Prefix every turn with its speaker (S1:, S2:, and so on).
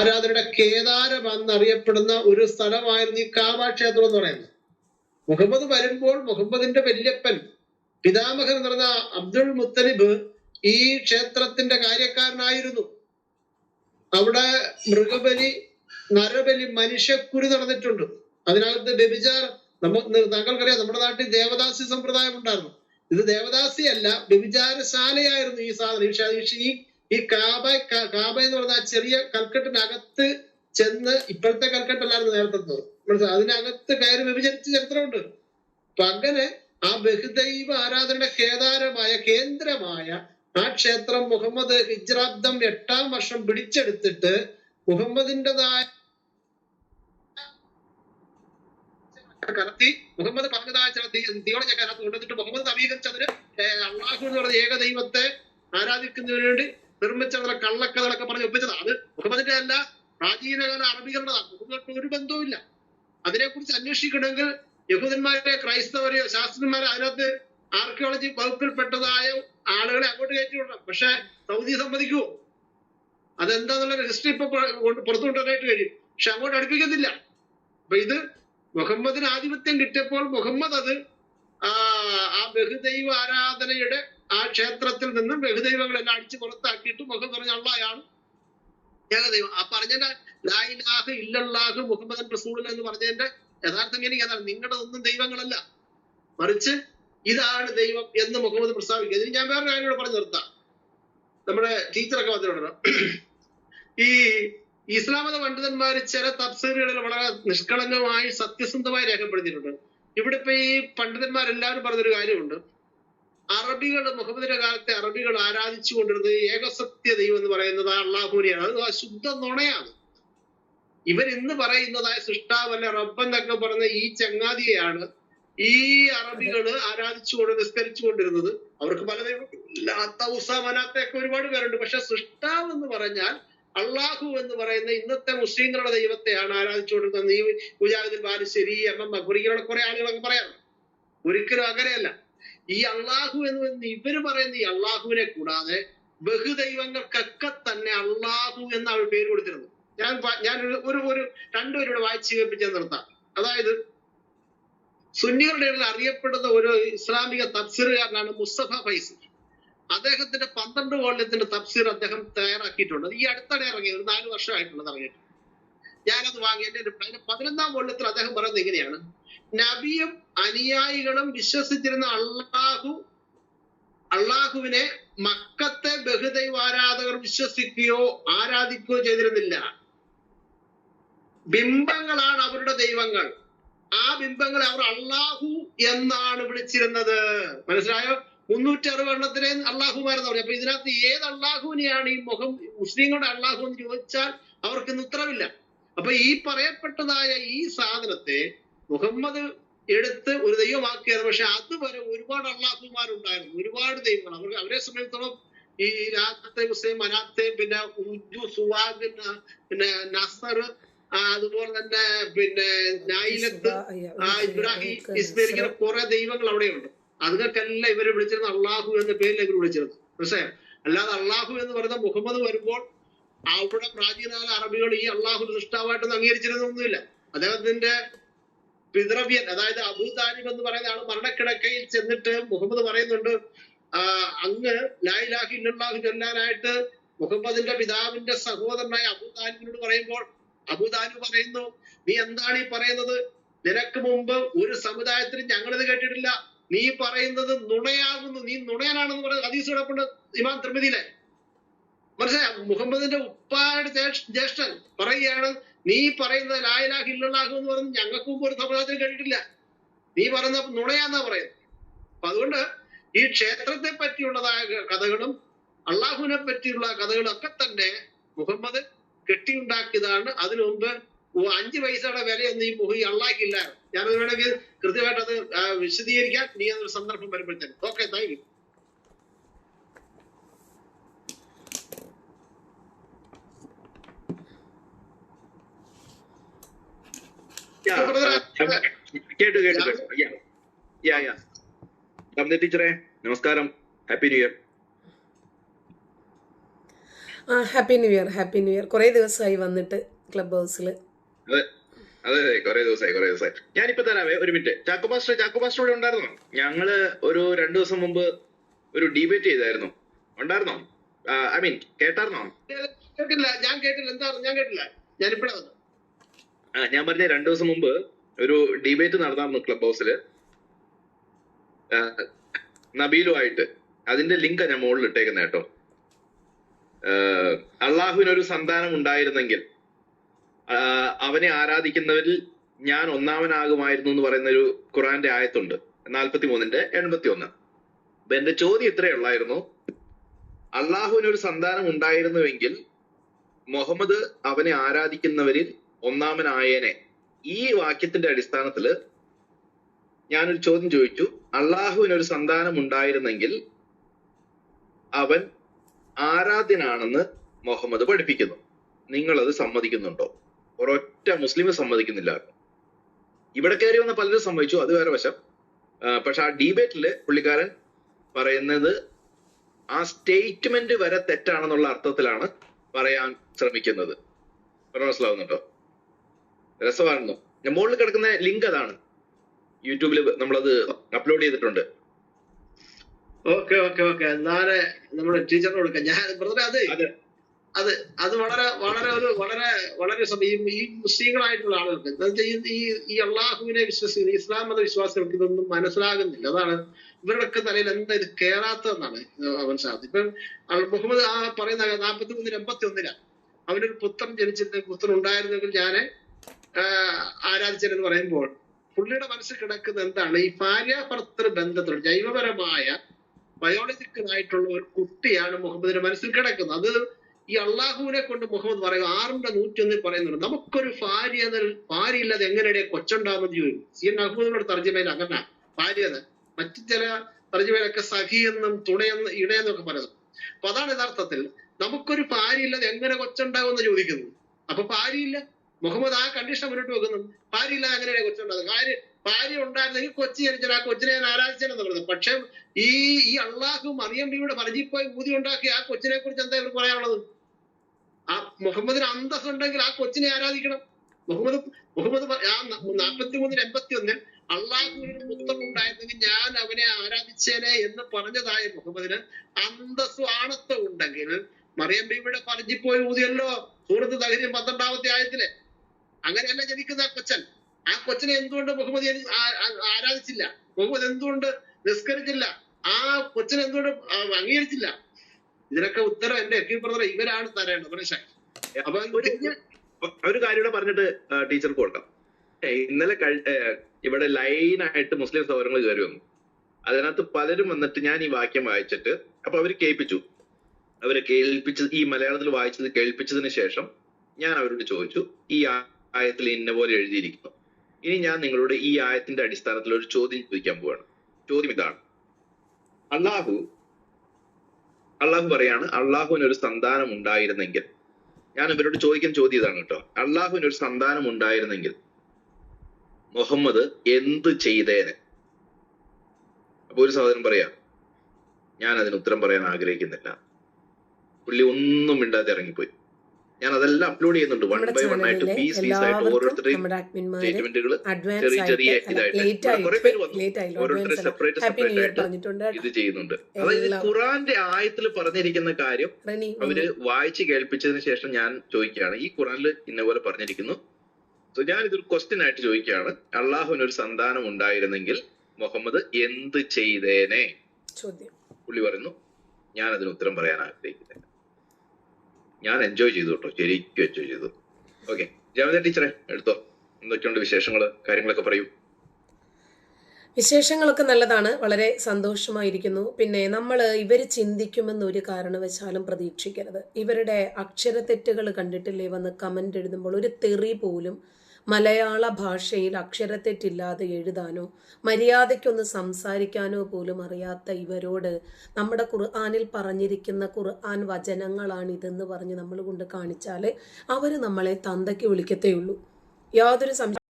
S1: ആരാധനയുടെ കേദാരം എന്നറിയപ്പെടുന്ന ഒരു സ്ഥലമായിരുന്നു ഈ കാബ ക്ഷേത്രം എന്ന് പറയുന്നത്. മുഹമ്മദ് വരുമ്പോൾ മുഹമ്മദിന്റെ വല്യപ്പൻ പിതാമഹൻ എന്ന് പറഞ്ഞ അബ്ദുൾ മുത്തലിബ് ഈ ക്ഷേത്രത്തിന്റെ കാര്യക്കാരനായിരുന്നു. അവിടെ മൃഗബലി നരബലി മനുഷ്യക്കുരി നടന്നിട്ടുണ്ട്. അതിനകത്ത് വ്യഭിചാരം നമ്മ താങ്കൾക്കറിയാം നമ്മുടെ നാട്ടിൽ ദേവദാസി സമ്പ്രദായം ഉണ്ടായിരുന്നു. ഇത് ദേവദാസി അല്ല വ്യഭിചാരശാലയായിരുന്നു ഈ സാധനം. ഈ ഈ കാബ കാബ എന്ന് പറഞ്ഞ ആ ചെറിയ കൽക്കെട്ടിനകത്ത് ചെന്ന് ഇപ്പോഴത്തെ കൽക്കെട്ടല്ലായിരുന്നു നേരത്തെ മനസ്സിലായി? അതിനകത്ത് കയറി വ്യഭിചരിച്ച ചരിത്രമുണ്ട്. അപ്പൊ അങ്ങനെ ആ ബഹുദൈവ ആരാധനയുടെ കേദാരമായ കേന്ദ്രമായ ആ ക്ഷേത്രം മുഹമ്മദ് ഹിജ്രാബ്ദം എട്ടാം വർഷം പിടിച്ചെടുത്തിട്ട് മുഹമ്മദിന്റെതായ കലർത്തി മുഹമ്മദ് പറഞ്ഞതായ ചില കൊണ്ടുവന്നിട്ട് മുഹമ്മദ് നവീകരിച്ചതിന് അള്ളാഹു എന്ന് പറയുന്ന ഏകദൈവത്തെ ആരാധിക്കുന്നതിന് വേണ്ടി നിർമ്മിച്ച ചില കള്ളക്കഥകളൊക്കെ പറഞ്ഞ് ഒപ്പിച്ചത്. അത് മുഹമ്മദിന്റെ അല്ല പ്രാചീനകാല അറബികളുടെതാണ് മുഹമ്മദ് ഒരു ബന്ധവുമില്ല. അതിനെക്കുറിച്ച് അന്വേഷിക്കണമെങ്കിൽ യഹൂദന്മാരെ ക്രൈസ്തവരെയോ ശാസ്ത്രന്മാരെ അതിനകത്ത് ആർക്കിയോളജി വകുപ്പിൽപ്പെട്ടതായ ആളുകളെ അങ്ങോട്ട് കയറ്റി വിടണം. പക്ഷെ സൗദി സമ്മതിക്കുമോ അതെന്താന്നുള്ള ഹിസ്റ്ററി ഇപ്പൊ പുറത്തു കൊണ്ടുവരാനായിട്ട് കഴിയും. പക്ഷെ അങ്ങോട്ട് അടുപ്പിക്കുന്നില്ല. അപ്പൊ ഇത് മുഹമ്മദിന് ആധിപത്യം കിട്ടിയപ്പോൾ മുഹമ്മദ് അത് ആ ബഹുദൈവ ആരാധനയുടെ ആ ക്ഷേത്രത്തിൽ നിന്നും ബഹുദൈവങ്ങളെല്ലാം അടിച്ചു പുറത്താക്കിയിട്ട് മുഖം പറഞ്ഞ അള്ളായാണ് ഏകദൈവം. ആ പറഞ്ഞതിന്റെ ലായിലാഹ് ഇല്ലല്ലാഹ് മുഹമ്മദൻ റസൂൽ എന്ന് പറഞ്ഞതിന്റെ യഥാർത്ഥ മീനിങ് അതാണ്. നിങ്ങളുടെ ഒന്നും ദൈവങ്ങളല്ല. മറിച്ച് ഇതാണ് ദൈവം എന്ന് മുഹമ്മദ് പ്രസ്താവിക്കുക ഇതിന് ഞാൻ വേറെ കാര്യം കൂടെ പറഞ്ഞു നിർത്താം. നമ്മുടെ ടീച്ചറൊക്കെ വന്നിട്ടുണ്ടല്ലോ. ഈ ഇസ്ലാം മത പണ്ഡിതന്മാർ ചില തഫ്സീറുകളിൽ വളരെ നിഷ്കളങ്കമായി സത്യസന്ധമായി രേഖപ്പെടുത്തിയിട്ടുണ്ട്. ഇവിടെ ഇപ്പൊ ഈ പണ്ഡിതന്മാരെല്ലാവരും പറഞ്ഞൊരു കാര്യമുണ്ട്. അറബികൾ മുഹമ്മദിന്റെ കാലത്തെ അറബികൾ ആരാധിച്ചു കൊണ്ടിരുന്നത് ഏകസത്യ ദൈവം എന്ന് പറയുന്നത് അള്ളാഹുവിനെയാണ് അത് ശുദ്ധ നുണയാണ്. ഇവർ ഇന്ന് പറയുന്നതായ സൃഷ്ടാവല്ല റബ്ബെന്നൊക്കെ പറഞ്ഞ ഈ ചങ്ങാതിയെയാണ് ഈ അറബികൾ ആരാധിച്ചുകൊണ്ട് നിസ്കരിച്ചു കൊണ്ടിരുന്നത്. അവർക്ക് പല മനാത്തൊക്കെ ഒരുപാട് പേരുണ്ട്. പക്ഷെ സൃഷ്ടാവ് എന്ന് പറഞ്ഞാൽ അള്ളാഹു എന്ന് പറയുന്ന ഇന്നത്തെ മുസ്ലിങ്ങളുടെ ദൈവത്തെയാണ് ആരാധിച്ചുകൊണ്ടിരുന്നത് നീ മുജാഹിദിൻ ബാലുശ്ശേരി എം എം ഇങ്ങനെയുള്ള കുറെ ആളുകളൊക്കെ പറയാറുണ്ട്. ഒരിക്കലും അങ്ങനെയല്ല. ഈ അള്ളാഹു എന്ന് ഇവർ പറയുന്ന ഈ അള്ളാഹുവിനെ കൂടാതെ ബഹുദൈവങ്ങൾക്കൊക്കെ തന്നെ അള്ളാഹു എന്ന് അവർ പേര് കൊടുത്തിരുന്നു. ഞാൻ ഞാൻ ഒരു- ഒരു രണ്ടുപേരോട് വായിച്ച് കേൾപ്പിച്ച് നിർത്താം. അതായത് സുന്നികളുടെ ഇടയിൽ അറിയപ്പെടുന്ന ഒരു ഇസ്ലാമിക തഫ്സീറുകാരനാണ് മുസ്തഫ ഫൈസി അദ്ദേഹത്തിന്റെ പന്ത്രണ്ട് കൊല്ലത്തിന്റെ തഫ്സീർ അദ്ദേഹം തയ്യാറാക്കിയിട്ടുണ്ട്. ഈ അടുത്തിടെ ഇറങ്ങിയത് ഒരു നാല് വർഷമായിട്ടുള്ളത് ഇറങ്ങിയിട്ട് ഞാനത് വാങ്ങി ഒരു- അതിന്റെ പതിനൊന്നാം കൊല്ലത്തിൽ അദ്ദേഹം പറയുന്നത് ഇങ്ങനെയാണ്. നബിയും അനുയായികളും വിശ്വസിച്ചിരുന്ന അള്ളാഹു അള്ളാഹുവിനെ മക്കത്തെ ബഹുദൈവ ആരാധകർ വിശ്വസിക്കുകയോ ആരാധിക്കുകയോ ചെയ്തിരുന്നില്ല. ബിംബങ്ങളാണ് അവരുടെ ദൈവങ്ങൾ. ആ ബിംബങ്ങളെ അവർ അള്ളാഹു എന്നാണ് വിളിച്ചിരുന്നത്. മനസ്സിലായോ? മുന്നൂറ്റി അറുപത് എണ്ണത്തിലേ അള്ളാഹുമാരെന്ന് പറഞ്ഞു. അപ്പൊ ഇതിനകത്ത് ഏത് അള്ളാഹുവിനെയാണ് ഈ മുഖം മുസ്ലിങ്ങളുടെ അള്ളാഹു എന്ന് ചോദിച്ചാൽ അവർക്ക് ഇന്ന് ഉത്തരവില്ല. അപ്പൊ ഈ പറയപ്പെട്ടതായ ഈ സാധനത്തെ മുഹമ്മദ് എടുത്ത് ഒരു ദൈവമാക്കിയത്. പക്ഷെ അതുവരെ ഒരുപാട് അള്ളാഹുമാരുണ്ടായിരുന്നു. ഒരുപാട് ദൈവങ്ങൾ. അവർ അവരെ സംബന്ധിച്ചിടത്തോളം ഈ രാത്തെ ഹുസൈൻ മനാത്തെ പിന്നെ ഉജു സുവാഗ് പിന്നെ നസർ അതുപോലെ തന്നെ പിന്നെ നായിലത്ത് ഇബ്രാഹിം ഇസ്മയിൽ ഇങ്ങനെ കുറെ ദൈവങ്ങൾ അവിടെയുണ്ട്. അതുങ്ങൾക്കെല്ലാം ഇവരെ വിളിച്ചിരുന്ന അള്ളാഹു എന്ന പേരിൽ ഇവർ വിളിച്ചിരുന്നു മനസ്സിലായോ? അല്ലാതെ അള്ളാഹു എന്ന് പറയുന്ന മുഹമ്മദ് വരുമ്പോൾ അവിടെ പ്രാചീനകാല അറബികൾ ഈ അള്ളാഹു സൃഷ്ടാവായിട്ടൊന്നും അംഗീകരിച്ചിരുന്നൊന്നുമില്ല. അദ്ദേഹത്തിന്റെ പിതൃവ്യൻ അതായത് അബൂ എന്ന് പറയുന്ന ആൾ മരണക്കിടക്കയിൽ ചെന്നിട്ട് മുഹമ്മദ് പറയുന്നുണ്ട് അങ്ങ് ലായിലാഹി ഇല്ലാഹു ചൊല്ലാനായിട്ട് മുഹമ്മദിന്റെ പിതാവിന്റെ സഹോദരനായ അബൂ പറയുമ്പോൾ അബൂ പറയുന്നു നീ എന്താണ് ഈ പറയുന്നത്? നിനക്ക് മുമ്പ് ഒരു സമുദായത്തിൽ ഞങ്ങളിത് കേട്ടിട്ടില്ല. നീ പറയുന്നത് നുണയാകുന്നു. നീ നുണയനാണെന്ന് പറയുന്നത് ഹദീസ് കിടപ്പുണ്ട് ഇമാം തിരുമതിയിലെ മനസ്സിലായോ? മുഹമ്മദിന്റെ ഉപ്പായുടെ ജ്യേഷ്- ജ്യേഷ്ഠൻ പറയുകയാണ് നീ പറയുന്നത് ലായലാഹ് ഇല്ലാഹു എന്ന് പറഞ്ഞ് ഞങ്ങൾക്ക് മുമ്പ് ഒരു സമുദായത്തിൽ കേട്ടിട്ടില്ല. നീ പറയുന്ന നുണയാന്നാ പറയുന്നത്. അപ്പൊ അതുകൊണ്ട് ഈ ക്ഷേത്രത്തെ പറ്റിയുള്ളതായ കഥകളും അള്ളാഹുവിനെ പറ്റിയുള്ള കഥകളൊക്കെ തന്നെ മുഹമ്മദ് കെട്ടിയുണ്ടാക്കിയതാണ്. അതിനു മുമ്പ് അഞ്ച് പൈസയുടെ വിലയൊന്നും ഈ മുഹി അള്ളാഹിക്കില്ലായിരുന്നു ഞാനത് വേണമെങ്കിൽ കൃത്യമായിട്ട് അത് വിശദീകരിക്കാൻ നീ അതൊരു സന്ദർഭം വരുമ്പോഴത്തേക്കും ഓക്കെ താങ്ക് യു.
S2: കേട്ടു കേട്ടു കേട്ടു. യാ യാ യാ നന്ദി ടീച്ചറെ. നമസ്കാരം. ഹാപ്പി ന്യൂ ഇയർ
S3: ആ happy new year happy new year കുറേ ദിവസമായി വന്നിട്ട് ക്ലബ് ഹൗസിൽ
S2: അതെ അതെ കുറെ ദിവസമായി കുറെ ദിവസമായി. ഞാനിപ്പോ തരാവേ ഒരു minute. Chacko master Chacko master ഇവിടെ ഉണ്ടായിരുന്നോ? ഞങ്ങൾ ഒരു രണ്ടു ദിവസം മുമ്പ് ഒരു ഡിബേറ്റ് ചെയ്തായിരുന്നു. ഉണ്ടായിരുന്നോ? ഐ മീൻ കേട്ടായിരുന്നോ?
S1: കേട്ടില്ല ഞാൻ കേട്ടില്ല. എന്താ ഞാൻ കേട്ടില്ല. ഞാനിപ്പഴാ വന്നത്.
S2: ആ ഞാൻ പറഞ്ഞ രണ്ടു ദിവസം മുമ്പ് ഒരു ഡിബേറ്റ് നടന്നായിരുന്നു ക്ലബ് ഹൗസിൽ നബീലുമായിട്ട്. അതിന്റെ ലിങ്ക് ഞാൻ മുകളിൽ ഇട്ടേക്കുന്നത് കേട്ടോ. അള്ളാഹുവിനൊരു സന്താനം ഉണ്ടായിരുന്നെങ്കിൽ അവനെ ആരാധിക്കുന്നവരിൽ ഞാൻ ഒന്നാമനാകുമായിരുന്നു എന്ന് പറയുന്ന ഒരു ഖുറാന്റെ ആയത്തുണ്ട്. നാൽപ്പത്തി മൂന്നിന്റെ എൺപത്തി ഒന്ന് അപ്പൊ എന്റെ ചോദ്യം ഇത്രയേ ഉള്ളായിരുന്നു. അള്ളാഹുവിനൊരു സന്താനം ഉണ്ടായിരുന്നുവെങ്കിൽ മുഹമ്മദ് അവനെ ആരാധിക്കുന്നവരിൽ ഒന്നാമനായേനെ. ഈ വാക്യത്തിന്റെ അടിസ്ഥാനത്തിൽ ഞാനൊരു ചോദ്യം ചോദിച്ചു. അള്ളാഹുവിനൊരു സന്താനം ഉണ്ടായിരുന്നെങ്കിൽ അവൻ ആരാധ്യനാണെന്ന് മുഹമ്മദ് പഠിപ്പിക്കുന്നു. നിങ്ങളത് സമ്മതിക്കുന്നുണ്ടോ? ഒരൊറ്റ മുസ്ലിം സമ്മതിക്കുന്നില്ല. ഇവിടെ കയറി വന്ന പലരും സമ്മതിച്ചു. അത് വേറെ വശം. പക്ഷെ ആ ഡിബേറ്റിൽ പുള്ളിക്കാരൻ പറയുന്നത് ആ സ്റ്റേറ്റ്മെന്റ് വരെ തെറ്റാണെന്നുള്ള അർത്ഥത്തിലാണ് പറയാൻ ശ്രമിക്കുന്നത്. മനസ്സിലാവുന്നുണ്ടോ? രസമായിരുന്നു. ഞാൻ മുകളിൽ കിടക്കുന്ന ലിങ്ക് അതാണ്. യൂട്യൂബിൽ നമ്മളത് അപ്ലോഡ് ചെയ്തിട്ടുണ്ട്.
S1: Okay okay okay. നാളെ നമ്മുടെ ടീച്ചറിന് കൊടുക്കാം ഞാൻ ബ്രദറെ അത്
S2: അതെ.
S1: അത് വളരെ വളരെ ഒരു വളരെ വളരെ സമയം ഈ മുസ്ലിങ്ങളായിട്ടുള്ള ആളുകൾക്ക് എന്താ ചെയ്യുന്ന ഈ- ഈ അള്ളാഹുവിനെ വിശ്വസിക്കുന്ന ഇസ്ലാം മത വിശ്വാസികൾക്ക് ഇതൊന്നും മനസ്സിലാകുന്നില്ല. അതാണ് ഇവരുടെയൊക്കെ തലയിൽ എന്താ ഇത് കേറാത്തതെന്നാണ് മനസ്സിലാകുന്നത് ഇപ്പം മുഹമ്മദ് ആ പറയുന്ന നാൽപ്പത്തി മൂന്നിന് എൺപത്തി ഒന്നിലാണ് അവനൊരു പുത്രൻ ജനിച്ചിട്ട് പുത്രൻ ഉണ്ടായിരുന്നെങ്കിൽ ഞാൻ ആരാധിച്ചതെന്ന് പറയുമ്പോൾ പുള്ളിയുടെ മനസ്സിൽ കിടക്കുന്ന എന്താണ്? ഈ ഭാര്യാഭർത്തൃ ബന്ധത്തിലുള്ള ജൈവപരമായ ബയോളജിക്കൽ ആയിട്ടുള്ള ഒരു കുട്ടിയാണ് മുഹമ്മദിന്റെ മനസ്സിൽ കിടക്കുന്നത്. അത് ഈ അള്ളാഹുവിനെ കൊണ്ട് മുഹമ്മദ് പറയും ആറിന്റെ നൂറ്റൊന്നിൽ പറയുന്നുണ്ട് നമുക്കൊരു ഭാര്യ ഭാര്യ ഇല്ലാതെ എങ്ങനെയാണ് കൊച്ചുണ്ടാകുന്നത് ചോദിക്കും സി എൻ അഹമ്മദിനോട് തർജമയിൽ അങ്ങനെ. ഭാര്യ മറ്റു ചില തർജമയിലൊക്കെ സഖി എന്നും തുണയെന്ന് ഇണയെന്നൊക്കെ പറയുന്നു. അപ്പൊ അതാണ് യഥാർത്ഥത്തിൽ നമുക്കൊരു ഭാര്യ ഇല്ലാതെ എങ്ങനെ കൊച്ചുണ്ടാകുമെന്ന് ചോദിക്കുന്നു. അപ്പൊ ഭാര്യയില്ല മുഹമ്മദ് ആ കണ്ടീഷൻ മുന്നോട്ട് വെക്കുന്നു. ഭാര്യ ഇല്ലാതെ അങ്ങനെയാണ് കൊച്ചുണ്ടാകുന്നത് ഭാര്യ ഭാര്യ ഉണ്ടായിരുന്നെങ്കിൽ കൊച്ചി ജനിച്ചാൽ ആ കൊച്ചിനെ ഞാൻ ആരാധിച്ചെന്ന് പറയുന്നത് പക്ഷെ ഈ ഈ അള്ളാഹു മറിയം ബിയുടെ പറഞ്ഞിൽ പോയി ഊതി ഉണ്ടാക്കി ആ കൊച്ചിനെ കുറിച്ച് എന്താ ഇവർ പറയാനുള്ളത്? ആ മുഹമ്മദിന് അന്തസ് ഉണ്ടെങ്കിൽ ആ കൊച്ചിനെ ആരാധിക്കണം? മുഹമ്മദ് മുഹമ്മദ് നാൽപ്പത്തി മൂന്നിന് എൺപത്തി ഒന്നിൽ അള്ളാഹുവിനൊരു പുത്രം ഉണ്ടായിരുന്നെങ്കിൽ ഞാൻ അവനെ ആരാധിച്ചേനെ എന്ന് പറഞ്ഞതായ മുഹമ്മദിന് അന്തസ്സു ആണത്വം ഉണ്ടെങ്കിൽ മറിയം ബീവിയുടെ പറഞ്ഞിൽ പോയി ഊതിയല്ലോ. സൂറത്ത് തകര്യം പന്ത്രണ്ടാമത്തെ ആയത്തിൽ അങ്ങനെയല്ല ജനിക്കുന്ന ആ കൊച്ചൻ. ആ കൊച്ചിനെ എന്തുകൊണ്ട് ബഹുമതി ആരാധിച്ചില്ല? ബഹുമതി എന്തുകൊണ്ട് നിസ്കരിച്ചില്ല? ആ കൊച്ചിനെ എന്തുകൊണ്ട് അംഗീകരിച്ചില്ല? ഇതിനൊക്കെ ഉത്തരം എന്റെ എക്കി ബ്രദറെ ഇവരാണ് തരേണ്ടത് മനുഷ്യൻ അപ്പൊ
S2: ഒരു കാര്യം കൂടെ പറഞ്ഞിട്ട് ടീച്ചർ കൊടുക്കാം. ഇന്നലെ ഇവിടെ ലൈനായിട്ട് മുസ്ലിം സൗരങ്ങൾ കയറി വന്നു. അതിനകത്ത് പലരും വന്നിട്ട് ഞാൻ ഈ വാക്യം വായിച്ചിട്ട് അപ്പൊ അവർ കേൾപ്പിച്ചു. അവർ കേൾപ്പിച്ചത് ഈ മലയാളത്തിൽ വായിച്ചത് കേൾപ്പിച്ചതിന് ശേഷം ഞാൻ അവരോട് ചോദിച്ചു ഈ ആയത്തിൽ ഇന്ന പോലെ എഴുതിയിരിക്കുന്നു. ഇനി ഞാൻ നിങ്ങളോട് ഈ ആയത്തിന്റെ അടിസ്ഥാനത്തിൽ ഒരു ചോദ്യം ചോദിക്കാൻ പോവാണ്. ചോദ്യം ഇതാണ്. അള്ളാഹു അള്ളാഹു പറയാണ് അള്ളാഹുവിന് ഒരു സന്താനം ഉണ്ടായിരുന്നെങ്കിൽ ഞാൻ ഇവരോട് ചോദിക്കാൻ ചോദ്യം ഇതാണ് കേട്ടോ. അള്ളാഹുവിന് ഒരു സന്താനം ഉണ്ടായിരുന്നെങ്കിൽ മുഹമ്മദ് എന്ത് ചെയ്തേനെ? അപ്പൊ ഒരു സഹോദരൻ പറയാ ഞാൻ അതിന് ഉത്തരം പറയാൻ ആഗ്രഹിക്കുന്നില്ല. പുള്ളി ഒന്നും മിണ്ടാതെ ഇറങ്ങിപ്പോയി. ഞാൻ അതെല്ലാം അപ്ലോഡ് ചെയ്യുന്നുണ്ട് വൺ ബൈ വൺ ആയിട്ട് പീസ് പീസ് ആയിട്ട് ഓരോരുത്തരുടെയും സ്റ്റേറ്റ്മെന്റുകൾ ചെറിയ ചെറിയ ഇതായിട്ട് കുറെ പേര് വന്നു. ഓരോരുത്തരെ സെപ്പറേറ്റ് സെപ്പറേറ്റ് ആയിട്ട് ഇത് ചെയ്യുന്നുണ്ട്. അതായത്. ഖുറാന്റെ ആയത്തിൽ പറഞ്ഞിരിക്കുന്ന കാര്യം അവർ വായിച്ച് കേൾപ്പിച്ചതിന് ശേഷം ഞാൻ ചോദിക്കുകയാണ്. ഈ ഖുറാനിൽ ഇന്ന പോലെ പറഞ്ഞിരിക്കുന്നു. സോ ഞാൻ ഇതൊരു ക്വസ്റ്റ്യൻ ആയിട്ട് ചോദിക്കുകയാണ്. അള്ളാഹുവിന് ഒരു സന്താനം ഉണ്ടായിരുന്നെങ്കിൽ മുഹമ്മദ് എന്ത് ചെയ്തേനെ?
S3: ചോദ്യം.
S2: പുള്ളി പറയുന്നു ഞാൻ അതിന് ഉത്തരം പറയാൻ ആഗ്രഹിക്കുന്നില്ല ഞാൻ എൻജോയ് ചെയ്തു കേട്ടോ. ശരിക്കും എൻജോയ് ചെയ്തു. ഓക്കെ ജാമിത ടീച്ചറെ എടുത്തോ. എന്തൊക്കെയുണ്ട് വിശേഷങ്ങൾ കാര്യങ്ങളൊക്കെ പറയൂ.
S3: വിശേഷങ്ങളൊക്കെ നല്ലതാണ്. വളരെ സന്തോഷമായിരിക്കുന്നു. പിന്നെ നമ്മൾ ഇവർ ചിന്തിക്കുമെന്ന് ഒരു കാരണവശാലും പ്രതീക്ഷിക്കരുത്. ഇവരുടെ അക്ഷരത്തെറ്റുകൾ കണ്ടിട്ടില്ലേ? വന്ന് കമന്റ് എഴുതുമ്പോൾ ഒരു തെറി പോലും മലയാള ഭാഷയിൽ അക്ഷരത്തെറ്റില്ലാതെ എഴുതാനോ മര്യാദയ്ക്കൊന്ന് സംസാരിക്കാനോ പോലും അറിയാത്ത ഇവരോട് നമ്മുടെ ഖുർആാനിൽ പറഞ്ഞിരിക്കുന്ന ഖുർആൻ വചനങ്ങളാണിതെന്ന് പറഞ്ഞ് നമ്മൾ കൊണ്ട് കാണിച്ചാൽ അവർ നമ്മളെ തന്തയ്ക്ക് വിളിക്കത്തേ ഉള്ളൂ. യാതൊരു സംശയം